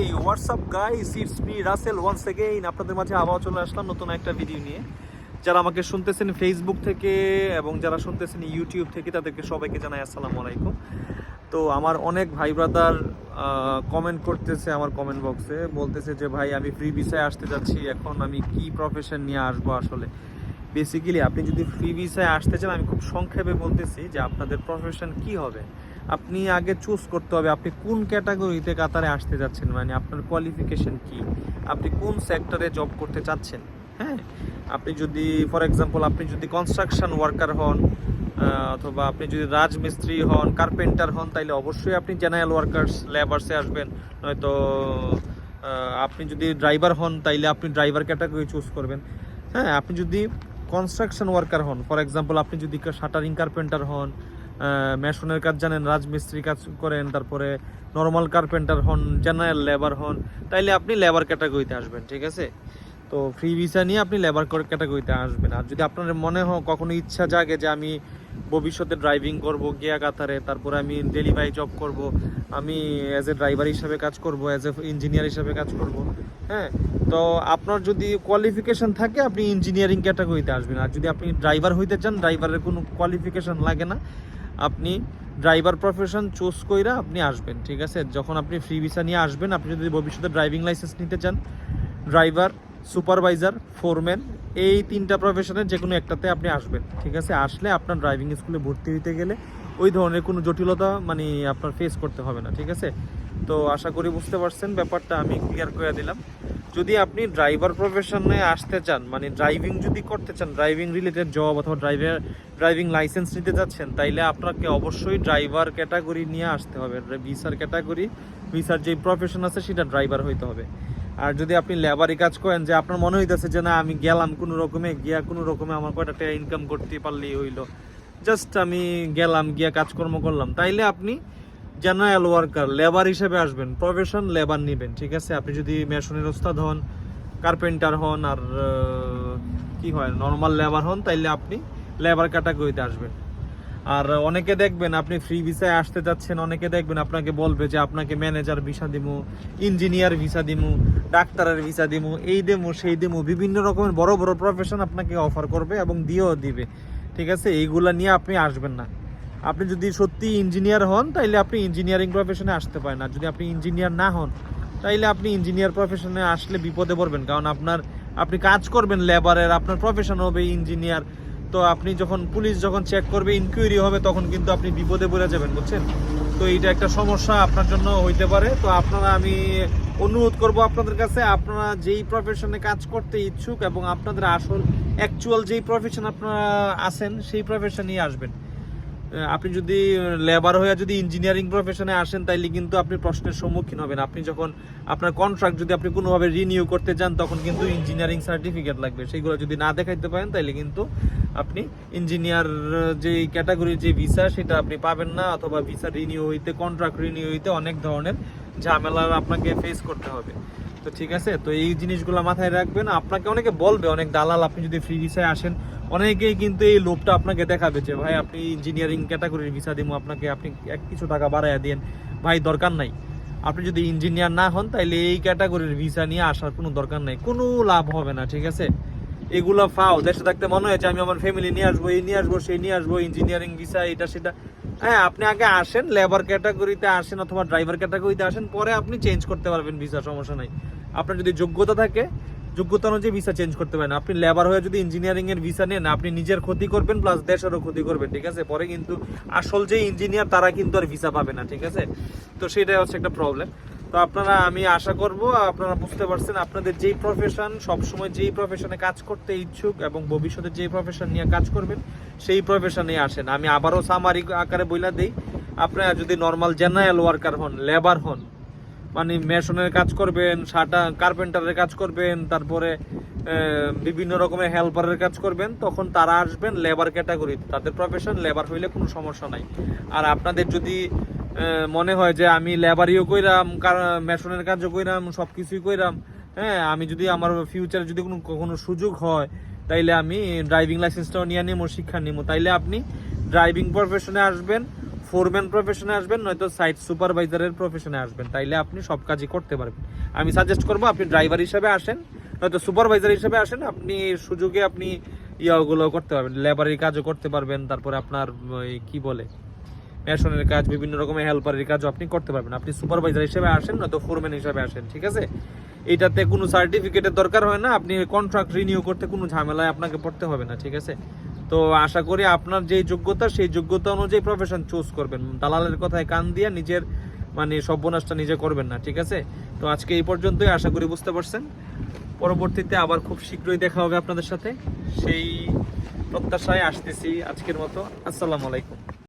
Hey WhatsApp guys it's me Rasel once again আপনাদের মাঝে আবার চলে আসলাম নতুন একটা ভিডিও নিয়ে। যারা আমাকে শুনতেছেন ফেসবুক থেকে এবং যারা শুনতেছেন ইউটিউব থেকে, তাদেরকে সবাইকে জানাই আসসালামু আলাইকুম। তো আমার অনেক ভাই ব্রাদার কমেন্ট করতেছে আমার কমেন্ট বক্সে বলতেছে যে, ভাই, আমি ফ্রি ভিসায় আসতে যাচ্ছি, এখন আমি কি প্রফেশন নিয়ে আসব আসলে? বেসিক্যালি আপনি যদি ফ্রি ভিসায় আসতে চান, আমি খুব সংক্ষেপে বলতেছি যে, আপনাদের প্রফেশন কি হবে? আপনি আগে চুজ করতে হবে আপনি কোন ক্যাটাগরিতে কাতারে আসতে যাচ্ছেন মানে আপনার কোয়ালিফিকেশন কি? আপনি কোন সেক্টরে জব করতে চাচ্ছেন? হ্যাঁ? আপনি যদি ফর এক্সাম্পল আপনি যদি কনস্ট্রাকশন ওয়ার্কার হন অথবা আপনি যদি রাজমিস্ত্রি হন কার্পেন্টার হন তাহলে অবশ্যই আপনি জেনারেল ওয়ার্কার্স লেবার্সে আসবেন। নয়তো আপনি যদি ড্রাইভার হন, তাইলে আপনি ড্রাইভার ক্যাটাগরি চুজ করবেন। হ্যাঁ আপনি যদি কনস্ট্রাকশন ওয়ার্কার হন ফর এক্সাম্পল আপনি যদি শাটারিং কার্পেন্টার হন মেশনের কাজ জানেন রাজমিস্ত্রি কাজ করেন, তারপরে নর্মাল কার্পেন্টার হন জেনারেল লেবার হন, তাইলে আপনি লেবার ক্যাটাগরিতে আসবেন, ঠিক আছে? তো ফ্রি ভিসা নিয়ে আপনি লেবার ক্যাটাগরিতে আসবেন। আর যদি আপনার মনে হয়, কখনো ইচ্ছা জাগে যে আমি ভবিষ্যতে ড্রাইভিং করব, গিয়া কাতারে, তারপরে আমি ডেলিভারি জব করব, আমি অ্যাজ এ ড্রাইভার হিসাবে কাজ করব অ্যাজ এ ইঞ্জিনিয়ার হিসাবে কাজ করব হ্যাঁ? তো আপনার যদি কোয়ালিফিকেশন থাকে, আপনি ইঞ্জিনিয়ারিং ক্যাটাগরিতে আসবেন। আর যদি আপনি ড্রাইভার হইতে চান ড্রাইভারের কোনো কোয়ালিফিকেশন লাগে না। আপনি ড্রাইভার প্রফেশন চুজ কইরা আপনি আসবেন, ঠিক আছে? যখন আপনি ফ্রি ভিসা নিয়ে আসবেন, আপনি যদি ভবিষ্যতে ড্রাইভিং লাইসেন্স নিতে চান ড্রাইভার সুপারভাইজার ফোরম্যান এই তিনটা প্রফেশনের যে কোনো একটাতে আপনি আসবেন, ঠিক আছে? আসলে আপনার ড্রাইভিং স্কুলে ভর্তি হইতে গেলে ওই ধরনের কোনো জটিলতা মানে আপনার ফেস করতে হবে না, ঠিক আছে? তো আশা করি বুঝতে পারছেন ব্যাপারটা, আমি ক্লিয়ার করে দিলাম। যদি আপনি ড্রাইভার প্রফেশনে আসতে চান মানে ড্রাইভিং যদি করতে চান ড্রাইভিং রিলেটেড জব অথবা ড্রাইভার ড্রাইভিং লাইসেন্স নিতে যাচ্ছেন, তাইলে আপনাকে অবশ্যই ড্রাইভার ক্যাটাগরি নিয়ে আসতে হবে। ভিসার ক্যাটাগরি ভিসার যে প্রফেশন আছে, সেটা ড্রাইভার হইতে হবে। আর যদি আপনি লেবারি কাজ করেন, যে আপনার মনে হইতেছে যে না, আমি গেলাম কোনো রকমে, গিয়া কোনো রকমে আমার কয়টা টাকা ইনকাম করতে পারলেই হইল। জাস্ট আমি গেলাম, গিয়া কাজকর্ম করলাম। তাইলে আপনি জেনারেল ওয়ার্কার লেবার হিসেবে আসবেন প্রফেশন লেবার নেবেন, ঠিক আছে? আপনি যদি মেশনের ওস্তাদ হন কার্পেন্টার হন, আর কি হয় নর্মাল লেবার হন, তাইলে আপনি লেবার ক্যাটাগরিতে আসবেন। আর অনেকে দেখবেন, আপনি ফ্রি ভিসায় আসতে যাচ্ছেন, অনেকে দেখবেন আপনাকে বলবে যে, আপনাকে ম্যানেজার ভিসা দিমু ইঞ্জিনিয়ার ভিসা দিমু, ডাক্তারের ভিসা দিমু, এই দিমু, সেই দিমু। বিভিন্ন রকমের বড় বড় প্রফেশন আপনাকে অফার করবে এবং দিয়েও দিবে, ঠিক আছে? এইগুলা নিয়ে আপনি আসবেন না। আপনি যদি সত্যি ইঞ্জিনিয়ার হন, তাইলে আপনি ইঞ্জিনিয়ারিং প্রফেশনে আসতে পারেন। আর যদি আপনি ইঞ্জিনিয়ার না হন, তাইলে আপনি ইঞ্জিনিয়ার প্রফেশনে আসলে বিপদে পড়বেন। কারণ আপনার, আপনি কাজ করবেন লেবারের আপনার প্রফেশন হবে ইঞ্জিনিয়ার তো আপনি যখন পুলিশ যখন চেক করবে ইনকোয়ারি হবে, তখন কিন্তু আপনি বিপদে পড়ে যাবেন, বুঝছেন? তো এইটা একটা সমস্যা আপনার জন্য হইতে পারে। তো আপনারা, আমি অনুরোধ করব আপনাদের কাছে, আপনারা যেই প্রফেশনে কাজ করতে ইচ্ছুক এবং আপনাদের আসল অ্যাকচুয়াল যেই প্রফেশন আপনারা আছেন, সেই প্রফেশনেই আসবেন। আপনি যদি লেবার হয়ে যদি ইঞ্জিনিয়ারিং প্রফেশনে আসেন, তাইলে কিন্তু আপনি প্রশ্নের সম্মুখীন হবেন। আপনি যখন আপনার কন্ট্রাক্ট যদি আপনি কোনোভাবে রিনিউ করতে চান তখন কিন্তু ইঞ্জিনিয়ারিং সার্টিফিকেট লাগবে। সেইগুলো যদি না দেখাইতে পারেন, তাইলে কিন্তু আপনি ইঞ্জিনিয়ার যে ক্যাটাগরির যে ভিসা সেটা আপনি পাবেন না, অথবা ভিসা রিনিউ হইতে কন্ট্রাক্ট রিনিউ হইতে অনেক ধরনের ঝামেলা আপনাকে ফেস করতে হবে। তো ঠিক আছে, তো এই জিনিসগুলো মাথায় রাখবেন। আপনাকে অনেকে বলবে, অনেক দালাল, আপনি যদি ফ্রি ভিসায় আসেন, অনেকেই কিন্তু এই লোভটা আপনাকে দেখাবে যে, ভাই, আপনি ইঞ্জিনিয়ারিং ক্যাটাগরির ভিসা দিব আপনাকে, আপনি এক কিছু টাকা বাড়াইয়া দিন ভাই, দরকার নাই। আপনি যদি ইঞ্জিনিয়ার না হন তাহলে এই ক্যাটাগরির ভিসা নিয়ে আসার কোনো দরকার নাই। কোনো লাভ হবে না, ঠিক আছে? এগুলো ফাও দেশে থাকতে মনে হয়েছে, আমি আমার ফ্যামিলি নিয়ে আসব, এই নিয়ে আসব, সেই নিয়ে আসব ইঞ্জিনিয়ারিং ভিসা এটা সেটা। হ্যাঁ আপনি আগে আসেন লেবার ক্যাটাগরিতে আসেন অথবা ড্রাইভার ক্যাটাগরিতে আসেন, পরে আপনি চেঞ্জ করতে পারবেন ভিসা সমস্যা নাই। আপনার যদি যোগ্যতা থাকে, যোগ্যতা অনুযায়ী ভিসা চেঞ্জ করতে পারেন। আপনি লেবার হয়ে যদি ইঞ্জিনিয়ারিং এর ভিসা নেন, আপনি নিজের ক্ষতি করবেন প্লাস দেশেরও ক্ষতি করবেন, ঠিক আছে? পরে কিন্তু আসল যে ইঞ্জিনিয়ার তারা কিন্তু আর ভিসা পাবে না, ঠিক আছে? তো সেটাই হচ্ছে একটা প্রবলেম তো আপনারা, আমি আশা করব আপনারা বুঝতে পারছেন, আপনাদের যেই প্রফেশন সবসময় যেই প্রফেশনে কাজ করতে ইচ্ছুক এবং ভবিষ্যতে যেই প্রফেশন নিয়ে কাজ করবেন, সেই প্রফেশনে আসেন। আমি আবারও সামারি আকারে বইলা দেই, আপনারা যদি নর্মাল জেনারেল ওয়ার্কার হন লেবার হন মানে মেশনের কাজ করবেন, সাটা কার্পেন্টারের কাজ করবেন, তারপরে বিভিন্ন রকমের হেল্পারের কাজ করবেন, তখন তারা আসবেন লেবার ক্যাটাগরিতে তাদের প্রফেশন লেবার হইলে কোনো সমস্যা নাই। আর আপনাদের যদি মনে হয় যে আমি লেবারিও কইরাম মেশনের কাজও কইরাম সব কিছুই কইরাম। হ্যাঁ আমি যদি আমার ফিউচারে যদি কোনো কোনো সুযোগ হয়, তাইলে আমি ড্রাইভিং লাইসেন্সটাও নিয়ে নিবো শিক্ষা নিবো তাইলে আপনি ড্রাইভিং প্রফেশনে আসবেন ফোরম্যান প্রফেশনে আসবেন, নয়তো সাইট সুপারভাইজারের প্রফেশনে আসবেন। তাইলে আপনি সব কাজই করতে পারবেন। আমি সাজেস্ট করব, আপনি ড্রাইভার হিসাবে আসেন, নয়তো সুপারভাইজার হিসাবে আসেন, আপনি সুযোগে আপনি ইয়াগুলো করতে পারবেন, লেবারের কাজও করতে পারবেন, তারপরে আপনার কি বলে? মেশনের কাজ, বিভিন্ন রকমের হেল্পারের কাজও আপনি করতে পারবেন। আপনি সুপারভাইজার হিসেবে আসেন না তো ফোরম্যান হিসেবে আসেন, ঠিক আছে? এটাতে কোনো সার্টিফিকেটের দরকার হয় না, আপনি কন্ট্রাক্ট রিনিউ করতে কোনো ঝামেলায় আপনাকে পড়তে হবে না, ঠিক আছে? তো আশা করি আপনার যে যোগ্যতা, সেই যোগ্যতা অনুযায়ী প্রফেশন চুজ করবেন। দালালের কথায় কান দিয়ে নিজের মানে সর্বনাশটা নিজে করবেন না, ঠিক আছে? তো আজকে এই পর্যন্তই, আশা করি বুঝতে পারছেন। পরবর্তীতে আবার খুব শীঘ্রই দেখা হবে আপনাদের সাথে। সেই প্রত্যাশায় আসতেছি আজকের মতো। আসসালামু আলাইকুম।